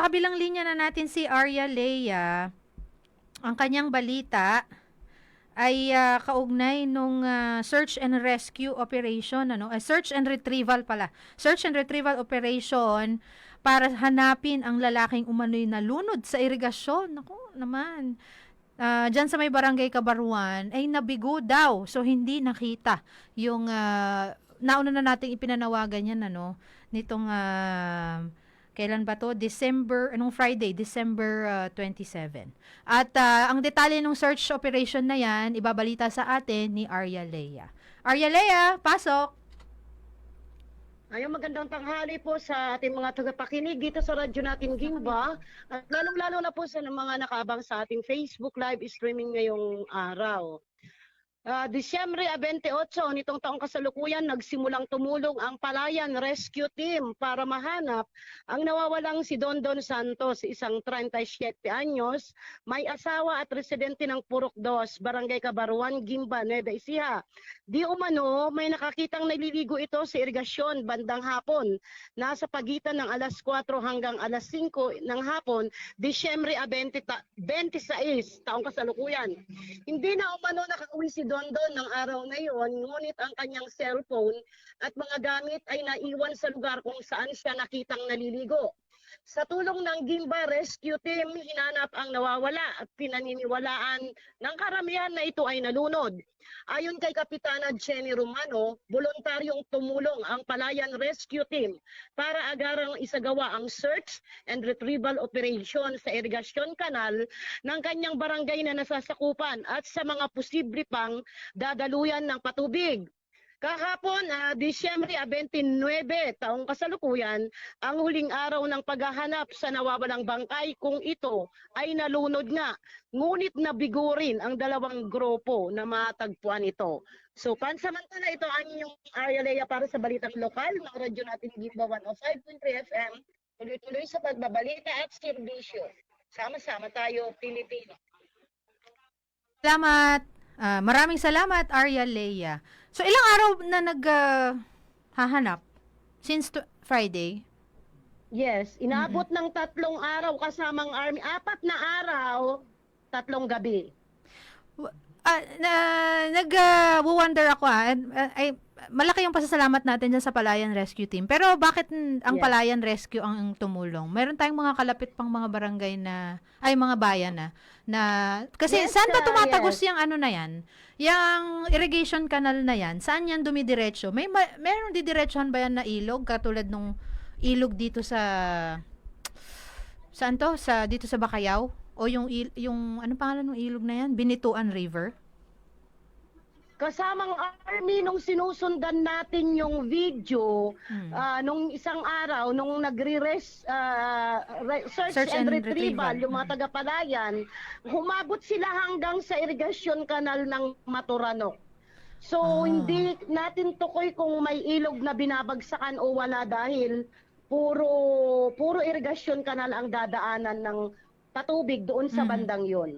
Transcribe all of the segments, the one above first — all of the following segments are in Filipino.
nasa kabilang linya na natin si Arya Leia. Ang kanyang balita ay ah, kaugnay nung ah, search and rescue operation ano ah, search and retrieval pala. Search and retrieval operation para hanapin ang lalaking umano'y nalunod sa irigasyon. Nako naman. Ah diyan sa may barangay Kabaruan ay nabigo daw. So hindi nakita yung ah, nauna na nating ipinanawagan yan ano nitong ah, kailan ba to? December, anong Friday? December ah, 27. At ah, ang detalye ng search operation na yan, ibabalita sa atin ni Arya Leia. Arya Leia, pasok! Ayun, magandang tanghali po sa ating mga tagapakinig dito sa radyo natin Gimba. At lalong-lalo na po sa mga nakaabang sa ating Facebook live streaming ngayong araw. Ah, Disyembre 28 nitong taong kasalukuyan nagsimulang tumulong ang Palayan Rescue Team para mahanap ang nawawalang si Dondon Santos, isang 37 anyos, may asawa at residente ng Purok 2, Barangay Kabaruan, Gimba, Nueva Ecija. Di umano, may nakakitang naliligo ito sa irigasyon bandang hapon. Nasa pagitan ng alas 4 hanggang alas 5 ng hapon, Disyembre 20, ta- 26 taong kasalukuyan. Hindi na umano nakauwi si Dondon ng araw na iyon, ngunit ang kanyang cellphone at mga gamit ay naiwan sa lugar kung saan siya nakitang naliligo. Sa tulong ng Gimba Rescue Team, hinanap ang nawawala at pinaniniwalaan ng karamihan na ito ay nalunod. Ayon kay Kapitana Jenny Romano, voluntaryong tumulong ang Palayan Rescue Team para agarang isagawa ang search and retrieval operation sa irigasyon kanal ng kanyang barangay na nasasakupan at sa mga posible pang dadaluyan ng patubig. Kahapon, ah, Disyembre 29, taong kasalukuyan, ang huling araw ng paghahanap sa nawawalang bangkay kung ito ay nalunod nga. Ngunit nabigo rin ang dalawang grupo na matagpuan ito. So pansamantala ito ang inyong Arya Lea para sa Balitang Lokal, ng radyo natin Gimba 105.3 FM. Tuloy-tuloy sa pagbabalita at serbisyo. Sama-sama tayo, Pilipino. Salamat! Ah, maraming salamat, Arya Leia. So, ilang araw na nag ah, hahanap? Since to- Friday? Yes, inaabot ng tatlong araw kasamang army. Apat na araw, tatlong gabi. Ah, na, nag-wonder ako ah. And, ah, ay, malaki yung pasasalamat natin dyan sa Palayan Rescue Team. Pero bakit ang Yes. Palayan Rescue ang tumulong? Meron tayong mga kalapit pang mga barangay na, ay mga bayan na, na kasi Yes, saan ba ah, tumatagos yes. yung ano na yan? Yung irrigation canal na yan, saan yan dumidiretso? May, ma- meron didiretsohan ba yan na ilog? Katulad nung ilog dito sa, saan to? Sa, dito sa Bacayao? O yung, il- yung, ano pangalan ng ilog na yan? Binituan River? Kasamang army nung sinusundan natin yung video Hmm. ah, nung isang araw nung nagre-res ah, re- search, Search and, and retrieval, retrieval. yung mga taga-palayan, humabot sila hanggang sa irrigation canal ng Maturanok. So Ah. hindi natin tukoy kung may ilog na binabagsakan o wala dahil puro puro irrigation canal ang dadaanan ng patubig doon sa Mhm. bandang yon.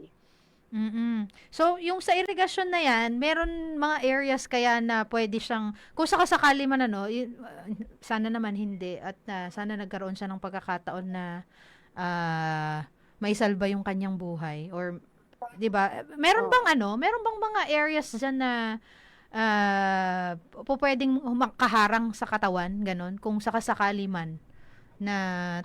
Mm-mm. So, yung sa irrigation na yan, meron mga areas kaya na pwede siyang, kung sakasakali man ano, y- uh, sana naman hindi, at uh, sana nagkaroon siya ng pagkakataon na ah, maisalba yung kanyang buhay. Or, di ba, meron bang ano, meron bang mga areas dyan na po pwedeng makaharang sa katawan, ganon, kung sakasakali man na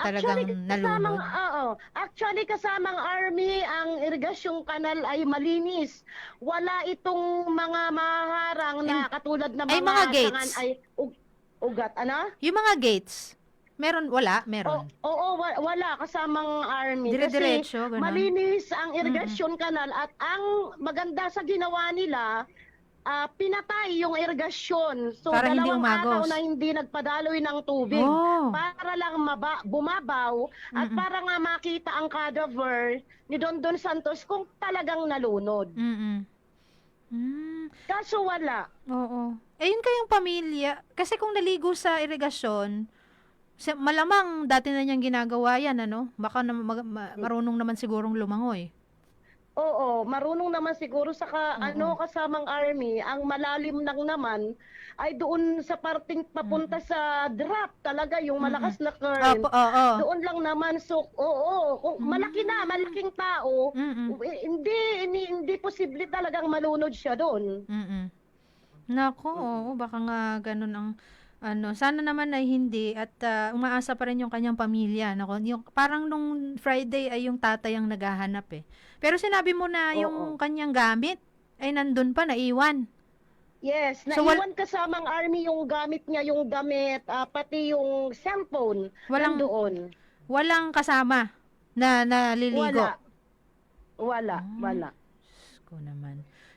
talagang Kasamang, nalunod. oo. Actually, kasamang army, ang irigasyong kanal ay malinis. Wala itong mga maharang na katulad na ay, mga, mga gates. ay ug- ugat. Ano? Yung mga gates, meron, wala, meron. Oo, wa- wala kasamang army. Kasi Dire-diretso, ganun. malinis ang irigasyon kanal at ang maganda sa ginawa nila, ah, pinatay yung irigasyon. So, Para hindi dalawang araw umagos. na hindi nagpadaloy ng tubig. Oh. para lang maba, bumabaw at para nga makita ang cadaver ni Don Don Santos kung talagang nalunod. Mm-mm. Mm, Kaso wala. oo. Eh, yun kayong pamilya. Kasi kung naligo sa irigasyon, si- malamang dati na niyang ginagawa yan, ano? Baka na, mag- ma- marunong naman sigurong lumangoy. Oo, marunong naman siguro sa ka, ano kasamang army, ang malalim lang naman ay doon sa parting papunta sa drop talaga yung malakas na current. Opo, oo. Doon lang naman so oo, kung malaki na, malaking tao, Mm-mm. eh, hindi, hindi hindi posible talagang malunod siya doon. Mm-mm. Nako, oo, baka nga ganun ang ano, sana naman ay hindi at ah, umaasa pa rin yung kanyang pamilya. Nako, yung parang nung Friday ay yung tatay ang naghahanap eh. Pero sinabi mo na Oo. yung kanyang gamit ay nandun pa, naiwan. Yes, So, wal- naiwan kasamang army yung gamit niya, yung damit, ah, pati yung cellphone Walang nandoon. walang kasama na naliligo. Wala. Wala, Ah. wala. Diyos ko naman.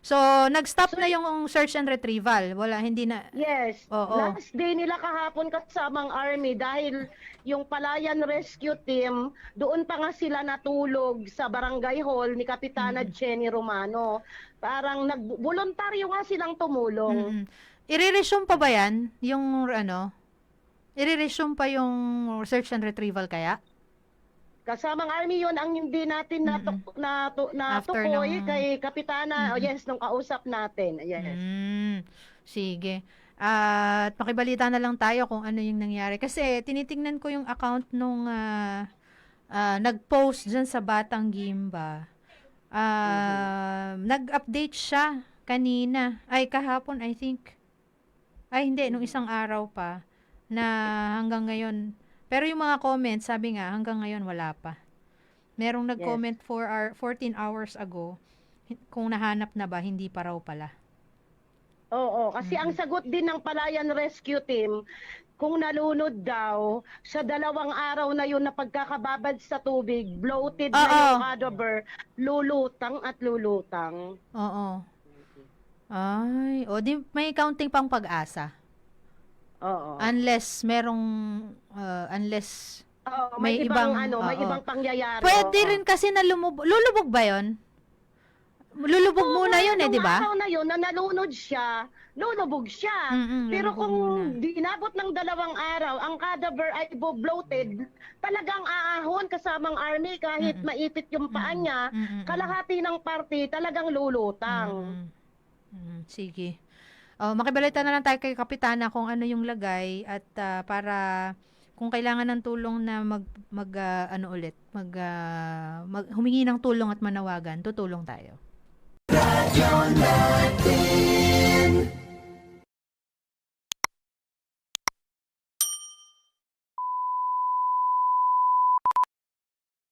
So, nag-stop na yung search and retrieval. Wala, hindi na. Yes. Oo. Last day nila kahapon kasamang army dahil yung Palayan Rescue Team, doon pa nga sila natulog sa barangay hall ni Kapitana Jenny Romano. Parang nag-voluntaryo nga silang tumulong. Mm. I-resume pa ba yan? Yung ano? I-resume pa yung search and retrieval kaya? Kasamang army yon ang hindi natin natuk na na After natukoy nung- kay Kapitana. Oh, yes, nung kausap natin. Yes. Mm, sige. At makibalita na lang tayo kung ano yung nangyari. Kasi tinitingnan ko yung account nung ah, ah, nag-post dyan sa Batang Gimba. Ah, Nag-update siya kanina. Ay, kahapon, I think. Ay, hindi. Nung isang araw pa. Na hanggang ngayon. Pero yung mga comments, sabi nga, hanggang ngayon wala pa. Merong nag-comment for hour, 14 hours ago. Kung nahanap na ba, hindi pa raw pala. Oo, kasi ang sagot din ng Palayan Rescue Team, kung nalunod daw, sa dalawang araw na yun na pagkakababad sa tubig, bloated na Oo. yung cadaver, lulutang at lulutang. Oo. Ay, o di may counting pang pag-asa. Oo. Unless merong uh, unless Oo, may may, ibang, ibang- ano, may oo. ibang pangyayari. pwede oo. rin kasi na lumubog. Lulubog ba 'yon? Lulubog Oo, muna 'yun eh, nung di ba? araw na yun, na nalunod siya, lulubog siya. Mm-mm, Pero lulubog kung muna. di inabot ng dalawang araw, ang cadaver ay bo- bloated, talagang aahon kasamang army kahit Mm-mm. maipit yung paa niya, Mm-mm. kalahati ng party talagang lulutang. Mm. Mm, sige. Oh, makibalita na lang tayo kay kapitana kung ano yung lagay at ah, para kung kailangan ng tulong na mag mag ah, ano ulit, mag, ah, mag humingi ng tulong at manawagan, tutulong tayo. Radyo natin